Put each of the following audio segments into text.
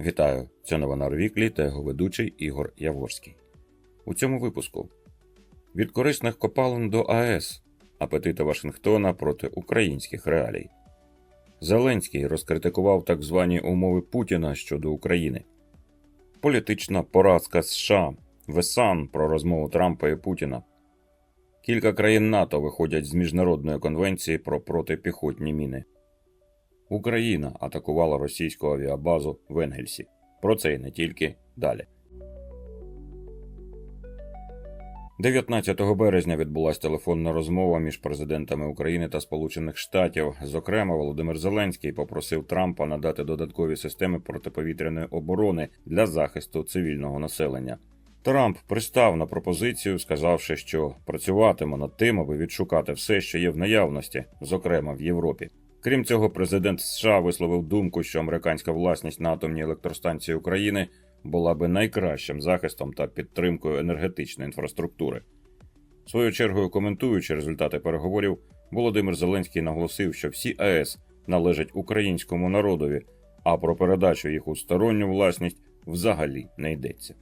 Вітаю! Це новина Рвіклі та його ведучий Ігор Яворський. У цьому випуску від корисних копалин до АЕС апетити Вашингтона проти українських реалій. Зеленський розкритикував так звані умови Путіна щодо України. Політична поразка США. Весан про розмову Трампа і Путіна. Кілька країн НАТО виходять з міжнародної конвенції про протипіхотні міни. Україна атакувала російську авіабазу в Енгельсі. Про це і не тільки далі. 19 березня відбулася телефонна розмова між президентами України та Сполучених Штатів. Зокрема, Володимир Зеленський попросив Трампа надати додаткові системи протиповітряної оборони для захисту цивільного населення. Трамп пристав на пропозицію, сказавши, що працюватиме над тим, аби відшукати все, що є в наявності, зокрема в Європі. Крім цього, президент США висловив думку, що американська власність на атомній електростанції України була би найкращим захистом та підтримкою енергетичної інфраструктури. Свою чергою коментуючи результати переговорів, Володимир Зеленський наголосив, що всі АЕС належать українському народові, а про передачу їх у сторонню власність взагалі не йдеться.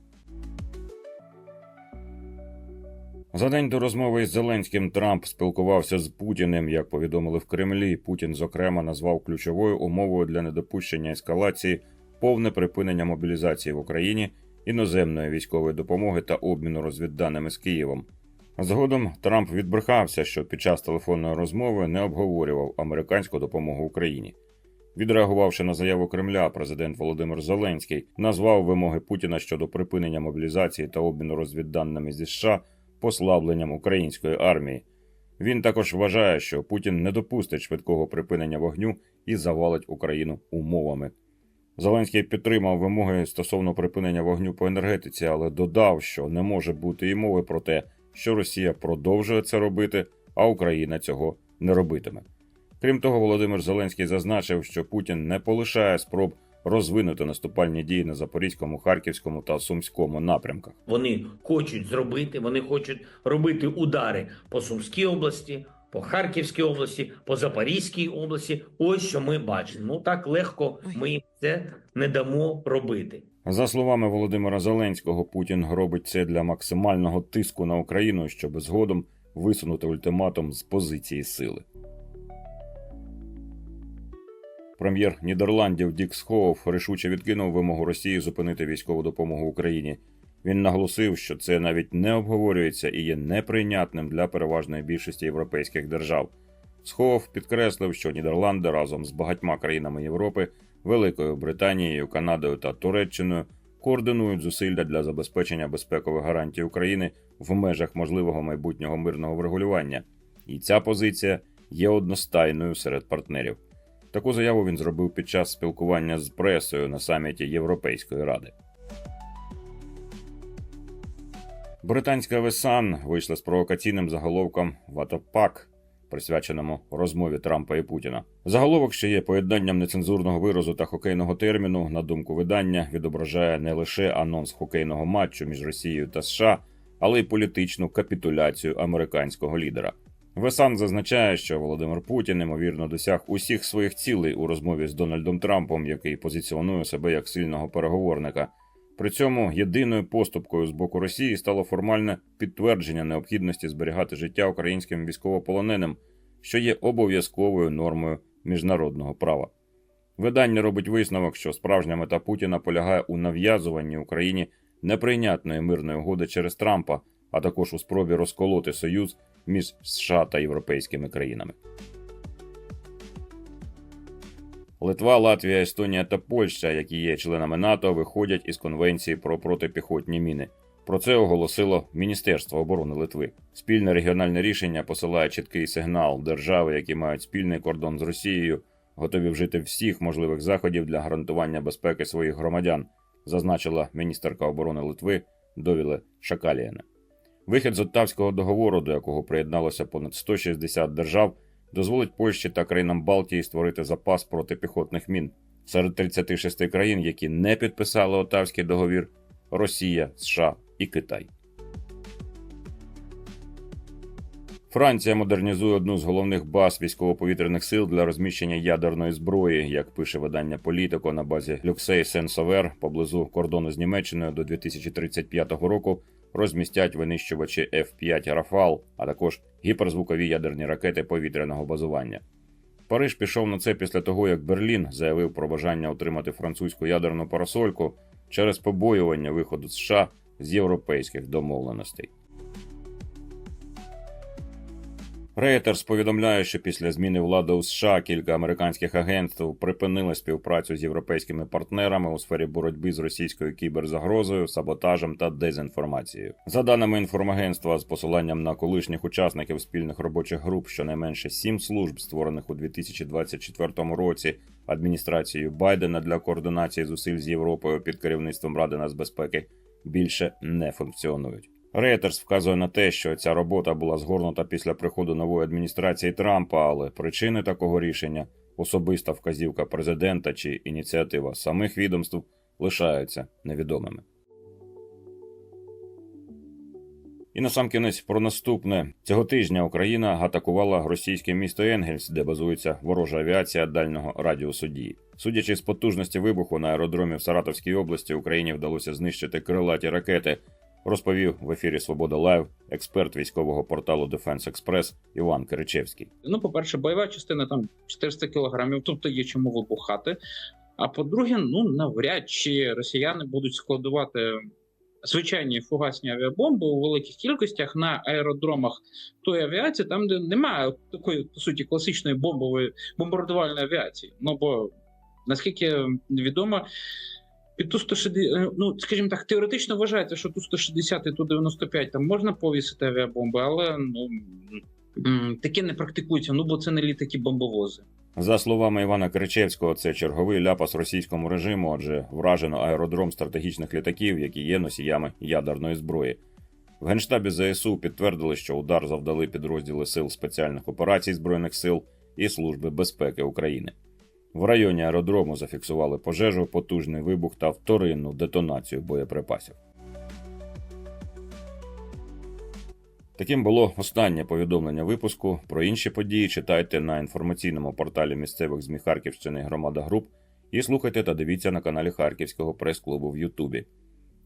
За день до розмови із Зеленським Трамп спілкувався з Путіним. Як повідомили в Кремлі, Путін, зокрема, назвав ключовою умовою для недопущення ескалації повне припинення мобілізації в Україні, іноземної військової допомоги та обміну розвідданими з Києвом. Згодом Трамп відбрехався, що під час телефонної розмови не обговорював американську допомогу Україні. Відреагувавши на заяву Кремля, президент Володимир Зеленський назвав вимоги Путіна щодо припинення мобілізації та обміну розвідданими зі США послабленням української армії. Він також вважає, що Путін не допустить швидкого припинення вогню і завалить Україну умовами. Зеленський підтримав вимоги стосовно припинення вогню по енергетиці, але додав, що не може бути і мови про те, що Росія продовжує це робити, а Україна цього не робитиме. Крім того, Володимир Зеленський зазначив, що Путін не полишає спроб розвинути наступальні дії на Запорізькому, Харківському та Сумському напрямках. Вони хочуть зробити, вони хочуть робити удари по Сумській області, по Харківській області, по Запорізькій області. Ось що ми бачимо. Ну так легко ми їм це не дамо робити. За словами Володимира Зеленського, Путін робить це для максимального тиску на Україну, щоб згодом висунути ультиматум з позиції сили. Прем'єр Нідерландів Дік Схоуф рішуче відкинув вимогу Росії зупинити військову допомогу Україні. Він наголосив, що це навіть не обговорюється і є неприйнятним для переважної більшості європейських держав. Схоуф підкреслив, що Нідерланди разом з багатьма країнами Європи, Великою Британією, Канадою та Туреччиною координують зусилля для забезпечення безпекових гарантій України в межах можливого майбутнього мирного врегулювання, і ця позиція є одностайною серед партнерів. Таку заяву він зробив під час спілкування з пресою на саміті Європейської ради. Британська Весан вийшла з провокаційним заголовком Ватопак, присвяченому розмові Трампа і Путіна. Заголовок, що є поєднанням нецензурного виразу та хокейного терміну, на думку видання, відображає не лише анонс хокейного матчу між Росією та США, але й політичну капітуляцію американського лідера. Весан зазначає, що Володимир Путін ймовірно досяг усіх своїх цілей у розмові з Дональдом Трампом, який позиціонує себе як сильного переговорника. При цьому єдиною поступкою з боку Росії стало формальне підтвердження необхідності зберігати життя українським військовополоненим, що є обов'язковою нормою міжнародного права. Видання робить висновок, що справжня мета Путіна полягає у нав'язуванні Україні неприйнятної мирної угоди через Трампа, а також у спробі розколоти союз між США та європейськими країнами. Литва, Латвія, Естонія та Польща, які є членами НАТО, виходять із конвенції про протипіхотні міни. Про це оголосило Міністерство оборони Литви. Спільне регіональне рішення посилає чіткий сигнал держави, які мають спільний кордон з Росією, готові вжити всіх можливих заходів для гарантування безпеки своїх громадян, зазначила міністерка оборони Литви Довіле Шакалієне. Вихід з Оттавського договору, до якого приєдналося понад 160 держав, дозволить Польщі та країнам Балтії створити запас протипіхотних мін. Серед 36 країн, які не підписали Оттавський договір, Росія, США і Китай. Франція модернізує одну з головних баз військово-повітряних сил для розміщення ядерної зброї, як пише видання Політико на базі Люксей Сен-Совер поблизу кордону з Німеччиною до 2035 року розмістять винищувачі F-5 Рафал, а також гіперзвукові ядерні ракети повітряного базування. Париж пішов на це після того, як Берлін заявив про бажання отримати французьку ядерну парасольку через побоювання виходу США з європейських домовленостей. Reuters повідомляє, що після зміни влади у США кілька американських агентств припинили співпрацю з європейськими партнерами у сфері боротьби з російською кіберзагрозою, саботажем та дезінформацією. За даними інформагентства, з посиланням на колишніх учасників спільних робочих груп, щонайменше сім служб, створених у 2024 році адміністрацією Байдена для координації зусиль з Європою під керівництвом Ради нацбезпеки, більше не функціонують. Рейтерс вказує на те, що ця робота була згорнута після приходу нової адміністрації Трампа, але причини такого рішення, особиста вказівка президента чи ініціатива самих відомств лишаються невідомими. І насамкінець про наступне цього тижня Україна атакувала російське місто Енгельс, де базується ворожа авіація дальнього радіусу дії. Судячи з потужності вибуху на аеродромі в Саратовській області, Україні вдалося знищити крилаті ракети. Розповів в ефірі Свобода Лайв експерт військового порталу Defense Express Іван Киричевський. Ну, по-перше, бойова частина там 400 кілограмів, тобто є чому вибухати. А по-друге, ну навряд чи росіяни будуть складувати звичайні фугасні авіабомби у великих кількостях на аеродромах тої авіації, там де немає такої по суті класичної бомбової бомбардувальної авіації. Ну бо наскільки відомо. Під ту 160, ну скажімо так, теоретично вважається, що ту 160 і ту 95 там можна повісити авіабомби, але ну таке не практикується. Ну бо це не літаки бомбовози. За словами Івана Кричевського, це черговий ляпас російському режиму, адже вражено аеродром стратегічних літаків, які є носіями ядерної зброї. В генштабі ЗСУ підтвердили, що удар завдали підрозділи сил спеціальних операцій збройних сил і Служби безпеки України. В районі аеродрому зафіксували пожежу, потужний вибух та вторинну детонацію боєприпасів. Таким було останнє повідомлення випуску. Про інші події читайте на інформаційному порталі місцевих ЗМІ Харківщини Громада Груп і слухайте та дивіться на каналі Харківського прес-клубу в Ютубі.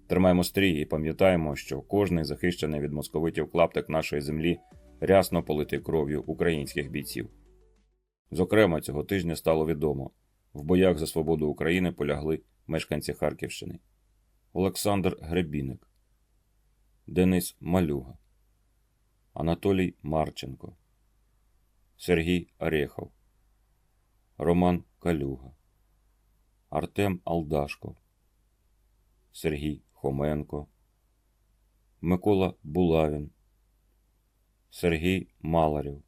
Тримаємо стрій і пам'ятаємо, що кожний захищений від московитів клаптик нашої землі рясно политий кров'ю українських бійців. Зокрема, цього тижня стало відомо: в боях за свободу України полягли мешканці Харківщини. Олександр Гребіник, Денис Малюга, Анатолій Марченко, Сергій Орехов, Роман Калюга, Артем Алдашко, Сергій Хоменко, Микола Булавін, Сергій Маларів.